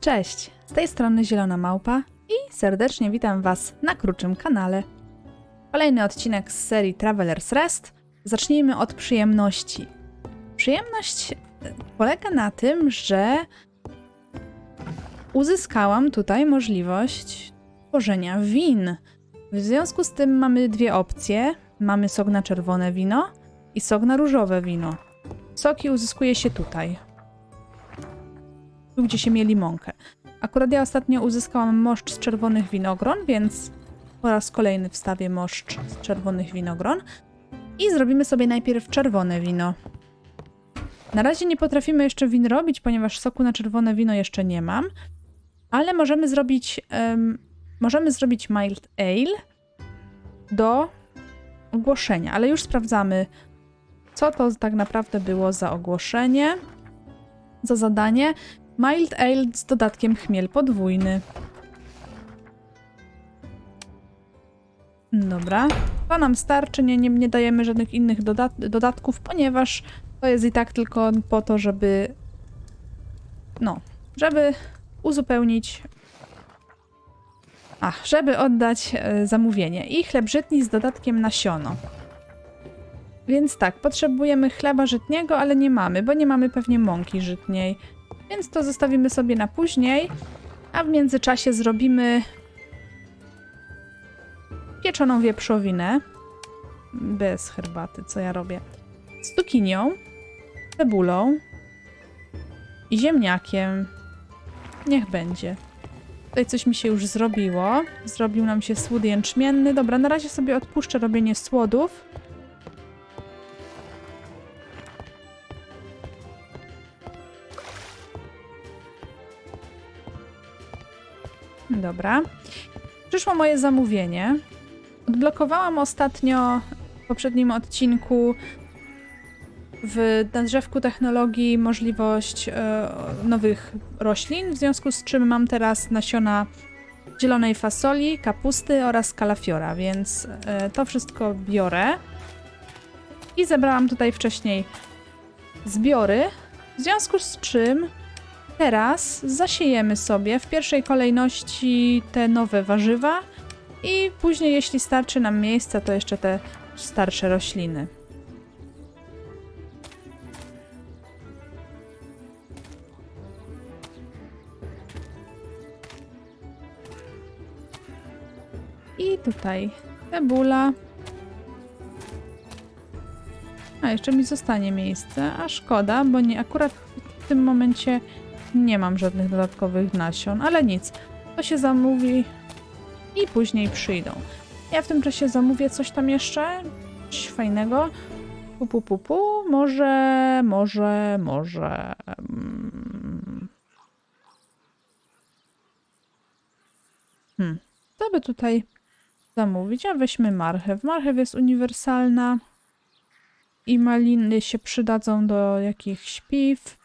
Cześć, z tej strony Zielona Małpa i serdecznie witam Was na krótszym kanale. Kolejny odcinek z serii Traveler's Rest. Zacznijmy od przyjemności. Przyjemność e, polega na tym, że uzyskałam tutaj możliwość tworzenia win. W związku z tym mamy dwie opcje. Mamy sok na czerwone wino i sok na różowe wino. Soki uzyskuje się tutaj, gdzie się mieli mąkę. Akurat ja ostatnio uzyskałam moszcz z czerwonych winogron, więc po raz kolejny wstawię moszcz z czerwonych winogron i zrobimy sobie najpierw czerwone wino. Na razie nie potrafimy jeszcze win robić, ponieważ soku na czerwone wino jeszcze nie mam, ale możemy zrobić em, możemy zrobić mild ale do ogłoszenia, ale już sprawdzamy, co to tak naprawdę było za ogłoszenie, za zadanie. Mild ale z dodatkiem chmiel podwójny. Dobra, to nam starczy, nie, nie, nie dajemy żadnych innych dodat dodatków, ponieważ to jest i tak tylko po to, żeby no, żeby uzupełnić Ach, żeby oddać e, zamówienie. I chleb żytni z dodatkiem nasiono. Więc tak, potrzebujemy chleba żytniego, ale nie mamy, bo nie mamy pewnie mąki żytniej. Więc to zostawimy sobie na później, a w międzyczasie zrobimy pieczoną wieprzowinę. Bez herbaty, co ja robię. Z cukinią, cebulą i ziemniakiem. Niech będzie. Tutaj coś mi się już zrobiło. Zrobił nam się słód jęczmienny. Dobra, na razie sobie odpuszczę robienie słodów. Dobra. Przyszło moje zamówienie. Odblokowałam ostatnio w poprzednim odcinku w nadrzewku technologii możliwość e, nowych roślin, w związku z czym mam teraz nasiona zielonej fasoli, kapusty oraz kalafiora, więc e, to wszystko biorę. I zebrałam tutaj wcześniej zbiory, w związku z czym teraz zasiejemy sobie w pierwszej kolejności te nowe warzywa i później, jeśli starczy nam miejsca, to jeszcze te starsze rośliny. I tutaj cebula. A, jeszcze mi zostanie miejsce. A szkoda, bo nie, akurat w tym momencie nie mam żadnych dodatkowych nasion, ale nic. To się zamówi i później przyjdą. Ja w tym czasie zamówię coś tam jeszcze, coś fajnego. Pu, pu, pu, pu. Może, może, może... mm. Hmm. Co by tutaj zamówić? A weźmy marchew. Marchew jest uniwersalna i maliny się przydadzą do jakichś piw.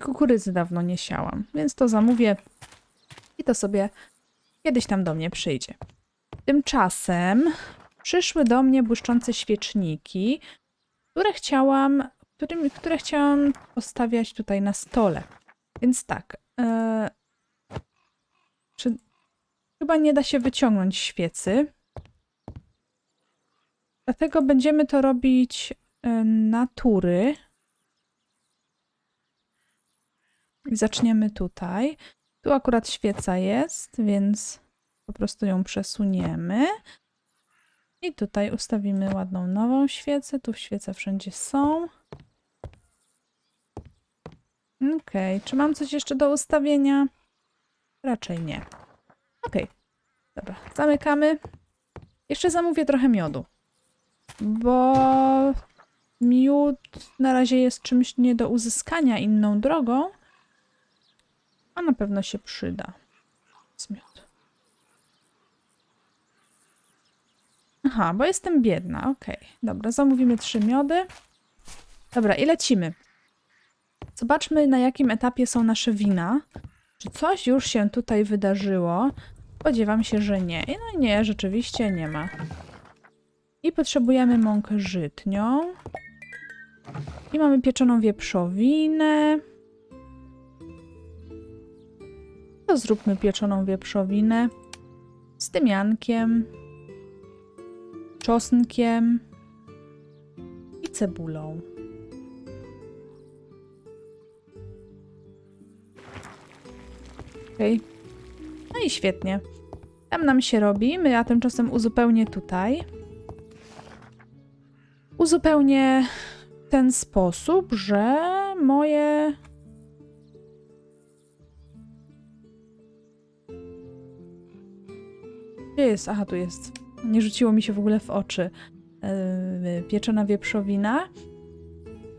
Kukurydzy dawno nie siałam, więc to zamówię i to sobie kiedyś tam do mnie przyjdzie. Tymczasem przyszły do mnie błyszczące świeczniki, które chciałam, którym, które chciałam postawiać tutaj na stole. Więc tak. E, czy chyba nie da się wyciągnąć świecy? Dlatego będziemy to robić e, natury. I zaczniemy tutaj. Tu akurat świeca jest, więc po prostu ją przesuniemy. I tutaj ustawimy ładną nową świecę. Tu świece wszędzie są. Ok, czy mam coś jeszcze do ustawienia? Raczej nie. Ok, dobra, zamykamy. Jeszcze zamówię trochę miodu, bo miód na razie jest czymś nie do uzyskania inną drogą, a na pewno się przyda. Zmiot. Aha, bo jestem biedna. Okej, dobra, zamówimy trzy miody. Dobra, i lecimy. Zobaczmy, na jakim etapie są nasze wina. Czy coś już się tutaj wydarzyło? Spodziewam się, że nie. No nie, rzeczywiście nie ma. I potrzebujemy mąkę żytnią. I mamy pieczoną wieprzowinę. To zróbmy pieczoną wieprzowinę z tymiankiem, czosnkiem i cebulą. Okej. No i świetnie. Tam nam się robi. My ja tymczasem uzupełnię tutaj. Uzupełnię w ten sposób, że moje. Gdzie jest? Aha, tu jest. Nie rzuciło mi się w ogóle w oczy. Yy, pieczona wieprzowina.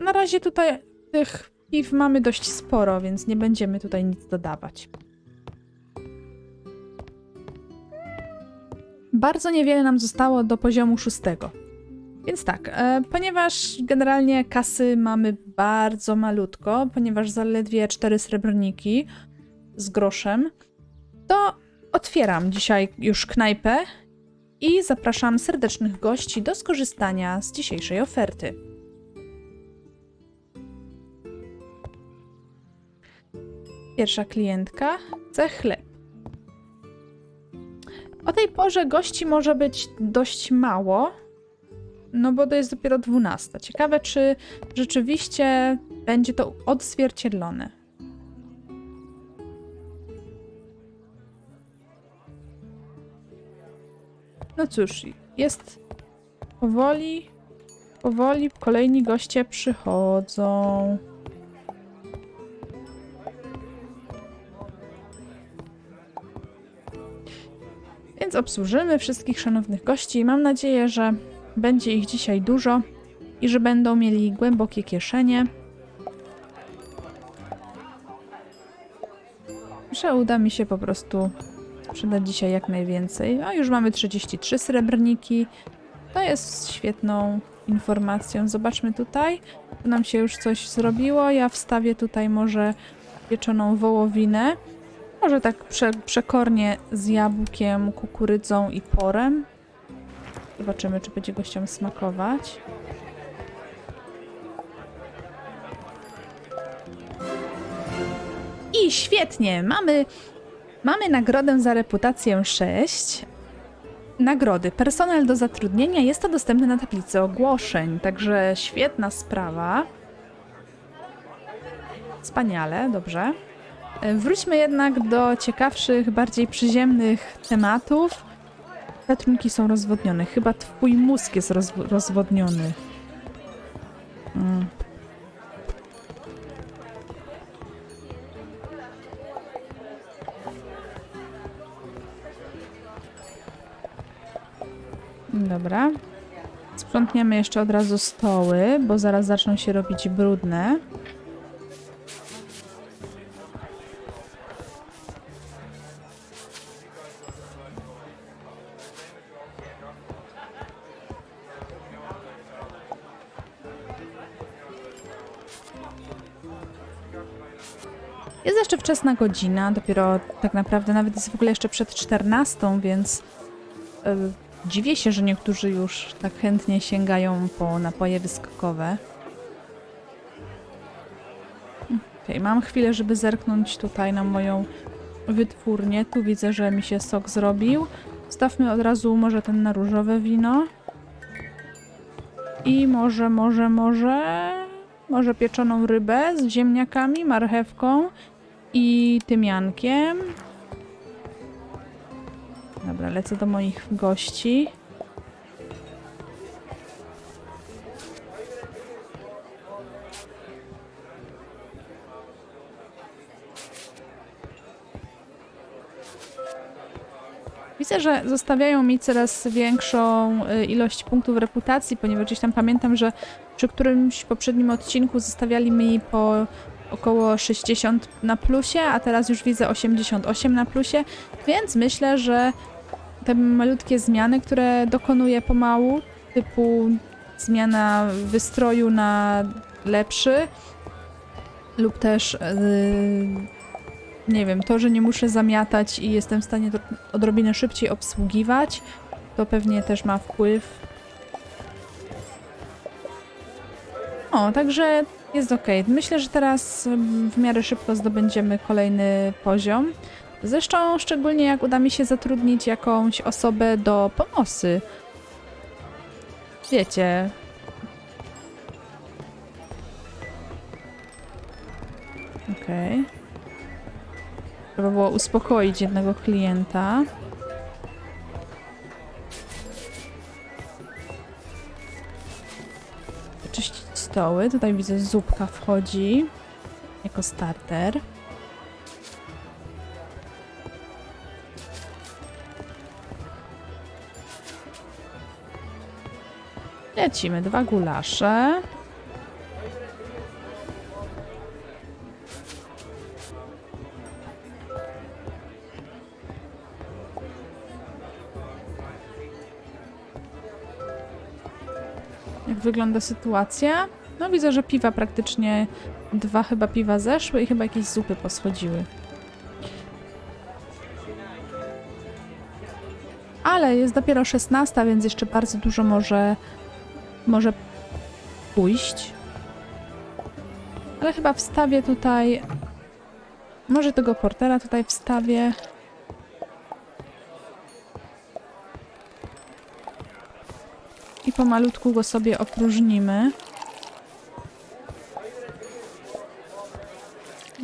Na razie tutaj tych piw mamy dość sporo, więc nie będziemy tutaj nic dodawać. Bardzo niewiele nam zostało do poziomu szóstego. Więc tak, e, ponieważ generalnie kasy mamy bardzo malutko, ponieważ zaledwie cztery srebrniki z groszem, to otwieram dzisiaj już knajpę i zapraszam serdecznych gości do skorzystania z dzisiejszej oferty. Pierwsza klientka chce chleb. O tej porze gości może być dość mało, no bo to jest dopiero 12. Ciekawe, czy rzeczywiście będzie to odzwierciedlone. No cóż, jest powoli, powoli kolejni goście przychodzą. Więc obsłużymy wszystkich szanownych gości. Mam nadzieję, że będzie ich dzisiaj dużo i że będą mieli głębokie kieszenie. Że uda mi się po prostu sprzedać dzisiaj jak najwięcej. A już mamy 33 srebrniki. To jest świetną informacją. Zobaczmy tutaj. Tu nam się już coś zrobiło. Ja wstawię tutaj może pieczoną wołowinę. Może tak prze, przekornie z jabłkiem, kukurydzą i porem. Zobaczymy, czy będzie gościom smakować. I świetnie! Mamy, mamy nagrodę za reputację 6. Nagrody. Personel do zatrudnienia jest to dostępne na tablicy ogłoszeń, także świetna sprawa. Wspaniale, dobrze. E, Wróćmy jednak do ciekawszych, bardziej przyziemnych tematów. Te trunki są rozwodnione. Chyba twój mózg jest rozw- rozwodniony. Mm. Dobra. Sprzątniemy jeszcze od razu stoły, bo zaraz zaczną się robić brudne. Jest jeszcze wczesna godzina, dopiero tak naprawdę nawet jest w ogóle jeszcze przed 14, więc dziwię się, że niektórzy już tak chętnie sięgają po napoje wyskokowe. Okej, mam chwilę, żeby zerknąć tutaj na moją wytwórnię. Tu widzę, że mi się sok zrobił. Stawmy od razu może ten na różowe wino. I może, może, może... Może pieczoną rybę z ziemniakami, marchewką i tymiankiem. Dobra, lecę do moich gości. Widzę, że zostawiają mi coraz większą y, ilość punktów reputacji, ponieważ gdzieś tam pamiętam, że przy którymś poprzednim odcinku zostawiali mi po około 60 na plusie, a teraz już widzę 88 na plusie, więc myślę, że te malutkie zmiany, które dokonuję pomału, typu zmiana wystroju na lepszy lub też yy, nie wiem, to, że nie muszę zamiatać i jestem w stanie odrobinę szybciej obsługiwać, to pewnie też ma wpływ. O, także jest ok. Myślę, że teraz w miarę szybko zdobędziemy kolejny poziom. Zresztą szczególnie jak uda mi się zatrudnić jakąś osobę do pomocy. Wiecie. Okej. Trzeba było uspokoić jednego klienta. Czyścić stoły. Tutaj widzę zupka wchodzi jako starter. Lecimy, dwa gulasze. Jak wygląda sytuacja? No widzę, że piwa praktycznie dwa chyba piwa zeszły i chyba jakieś zupy poschodziły. Ale jest dopiero 16, więc jeszcze bardzo dużo może może pójść. Ale chyba wstawię tutaj może tego portera tutaj wstawię. I pomalutku go sobie opróżnimy.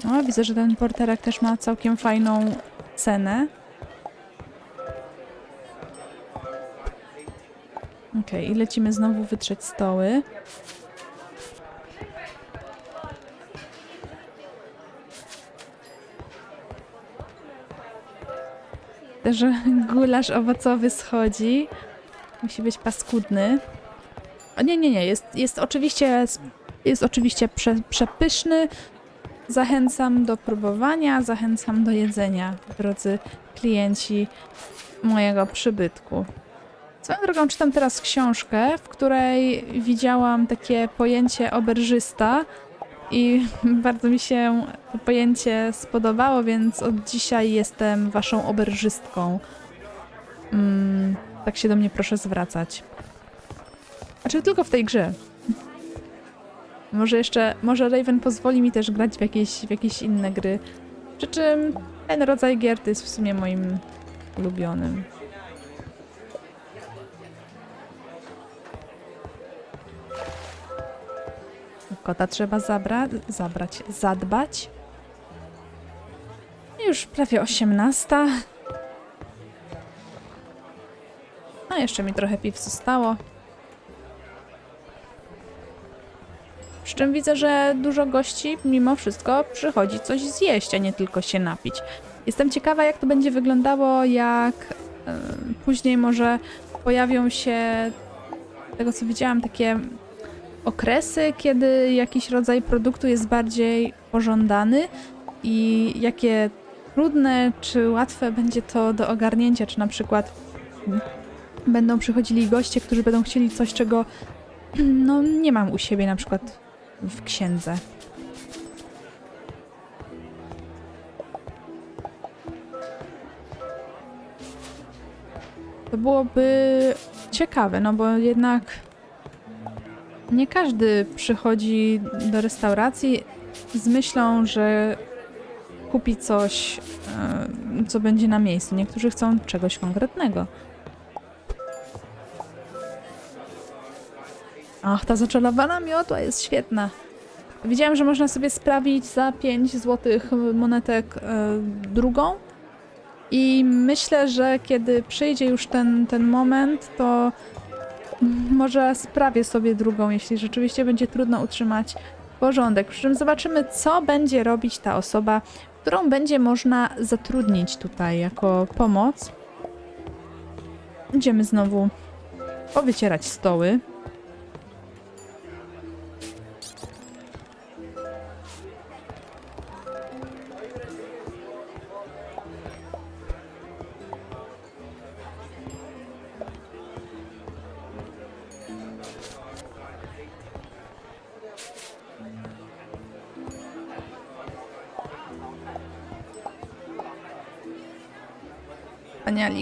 No, widzę, że ten porterek też ma całkiem fajną cenę. Okej, i lecimy znowu wytrzeć stoły. Że gulasz owocowy schodzi. Musi być paskudny. O nie, nie, nie, jest, jest oczywiście, jest oczywiście prze, przepyszny. Zachęcam do próbowania, zachęcam do jedzenia, drodzy klienci mojego przybytku. Swoją drogą czytam teraz książkę, w której widziałam takie pojęcie oberżysta i bardzo mi się to pojęcie spodobało, więc od dzisiaj jestem waszą oberżystką. Mm, tak się do mnie proszę zwracać. Znaczy tylko w tej grze. Może jeszcze, może Raven pozwoli mi też grać w jakieś, w jakieś inne gry. Przy czym ten rodzaj gier to jest w sumie moim ulubionym. Kota trzeba zabra zabrać, zadbać. Już prawie 18. A jeszcze mi trochę piw zostało. Przy czym widzę, że dużo gości mimo wszystko przychodzi coś zjeść, a nie tylko się napić. Jestem ciekawa, jak to będzie wyglądało, jak później może pojawią się, tego co widziałam, takie okresy, kiedy jakiś rodzaj produktu jest bardziej pożądany i jakie trudne czy łatwe będzie to do ogarnięcia, czy na przykład będą przychodzili goście, którzy będą chcieli coś, czego no nie mam u siebie na przykład w księdze. To byłoby ciekawe, no bo jednak nie każdy przychodzi do restauracji z myślą, że kupi coś, e, co będzie na miejscu. Niektórzy chcą czegoś konkretnego. Ach, ta zaczelowana miotła jest świetna. Widziałam, że można sobie sprawić za 5 złotych monetek e, drugą. I myślę, że kiedy przyjdzie już ten, ten moment, to może sprawię sobie drugą, jeśli rzeczywiście będzie trudno utrzymać porządek. Przy czym zobaczymy, co będzie robić ta osoba, którą będzie można zatrudnić tutaj jako pomoc. Idziemy znowu powycierać stoły.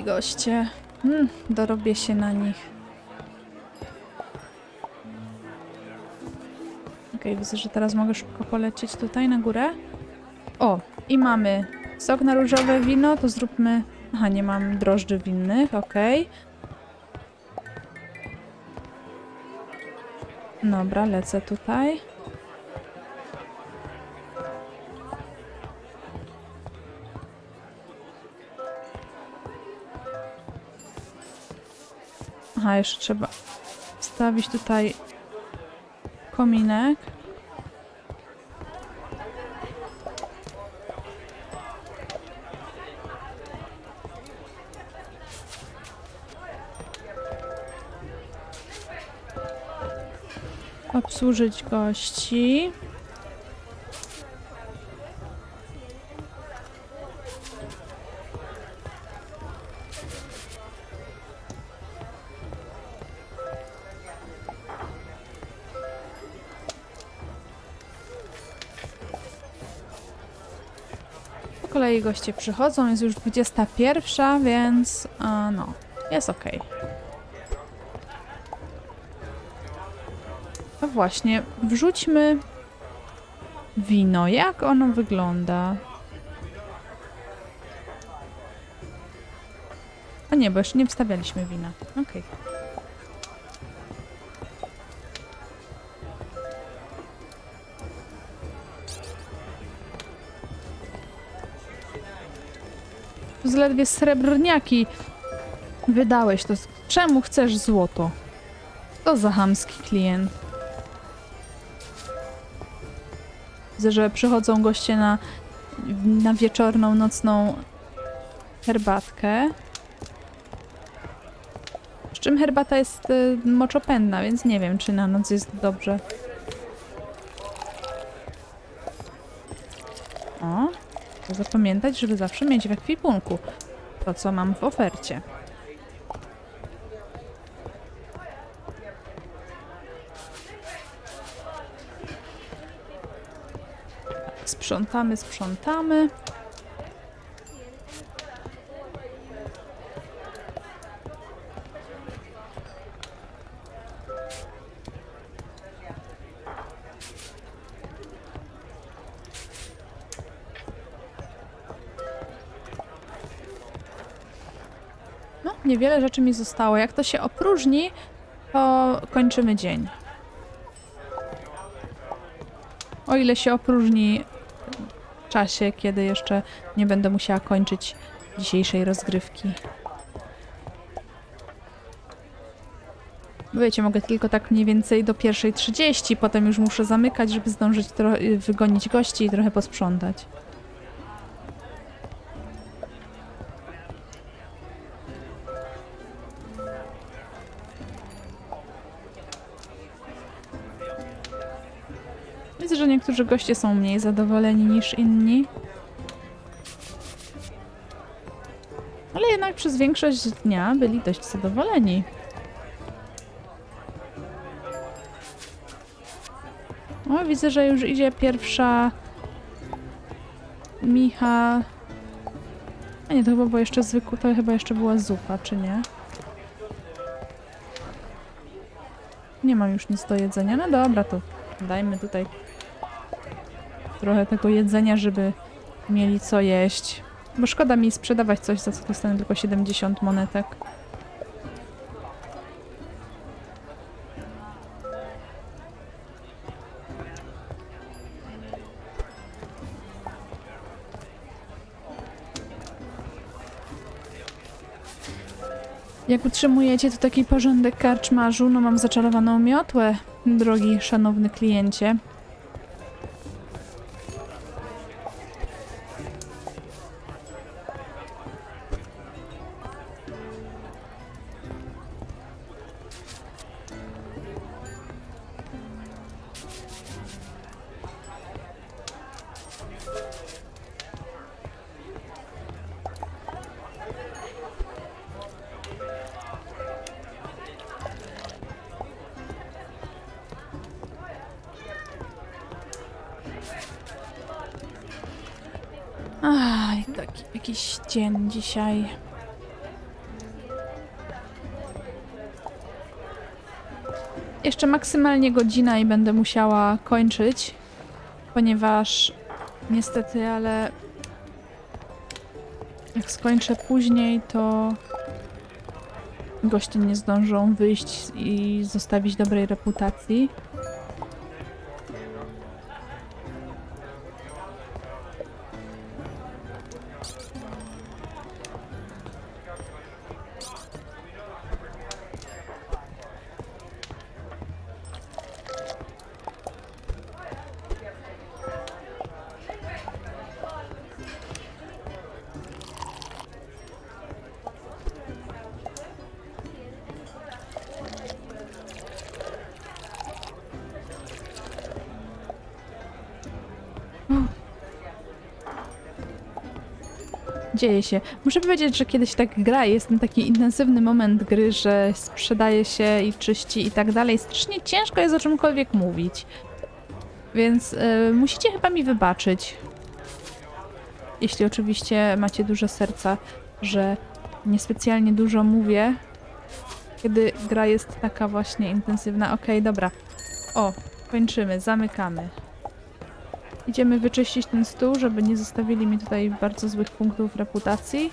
Goście. Mm, dorobię się na nich. Okej, widzę, że teraz mogę szybko polecieć tutaj na górę. O, i mamy Sok na różowe wino, to zróbmy... Aha, nie mam drożdży winnych, okej. Dobra, lecę tutaj. Aha, jeszcze trzeba wstawić tutaj kominek. Obsłużyć gości. Kolei goście przychodzą, jest już 21, więc a, no, jest ok. A właśnie, wrzućmy wino. Jak ono wygląda? A nie, bo jeszcze nie wstawialiśmy wina. Okej. Zaledwie srebrniaki wydałeś to. Czemu chcesz złoto? To za chamski klient. Widzę, że przychodzą goście na, na wieczorną, nocną herbatkę. Z czym herbata jest y, moczopędna, więc nie wiem, czy na noc jest dobrze. Zapamiętać, żeby zawsze mieć w ekwipunku to, co mam w ofercie. Sprzątamy, sprzątamy. Niewiele rzeczy mi zostało. Jak to się opróżni, to kończymy dzień. O ile się opróżni w czasie, kiedy jeszcze nie będę musiała kończyć dzisiejszej rozgrywki. Wiecie, mogę tylko tak mniej więcej do pierwszej 30, potem już muszę zamykać, żeby zdążyć wygonić gości i trochę posprzątać. Niektórzy goście są mniej zadowoleni niż inni. Ale jednak przez większość dnia byli dość zadowoleni. O, widzę, że już idzie pierwsza Micha. A nie, to chyba było jeszcze zwykła, to chyba jeszcze była zupa, czy nie? Nie mam już nic do jedzenia. No dobra, to dajmy tutaj trochę tego jedzenia, żeby mieli co jeść. Bo szkoda mi sprzedawać coś, za co dostanę tylko 70 monetek. Jak utrzymujecie tu taki porządek karczmarzu, no mam zaczarowaną miotłę, drogi szanowny kliencie. Dzisiaj. Jeszcze maksymalnie godzina i będę musiała kończyć, ponieważ niestety, ale Jak skończę później, to goście nie zdążą wyjść i zostawić dobrej reputacji. Dzieje się. Muszę powiedzieć, że kiedyś tak gra, jest ten taki intensywny moment gry, że sprzedaje się i czyści i tak dalej. Strasznie ciężko jest o czymkolwiek mówić. Więc y, musicie chyba mi wybaczyć. Jeśli oczywiście macie duże serca, że niespecjalnie dużo mówię, kiedy gra jest taka właśnie intensywna. Okej, dobra. O, kończymy, zamykamy. Idziemy wyczyścić ten stół, żeby nie zostawili mi tutaj bardzo złych punktów reputacji.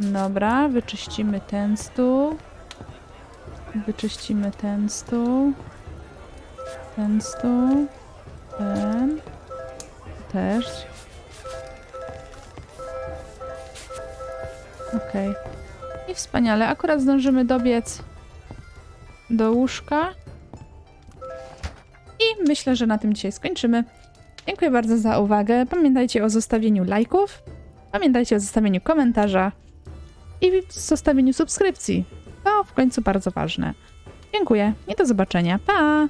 Dobra, wyczyścimy ten stół. Wyczyścimy ten stół. Ten stół. Ten. Też. Okej. I wspaniale. Akurat zdążymy dobiec do łóżka. I myślę, że na tym dzisiaj skończymy. Dziękuję bardzo za uwagę. Pamiętajcie o zostawieniu lajków, pamiętajcie o zostawieniu komentarza i zostawieniu subskrypcji. To w końcu bardzo ważne. Dziękuję i do zobaczenia. Pa!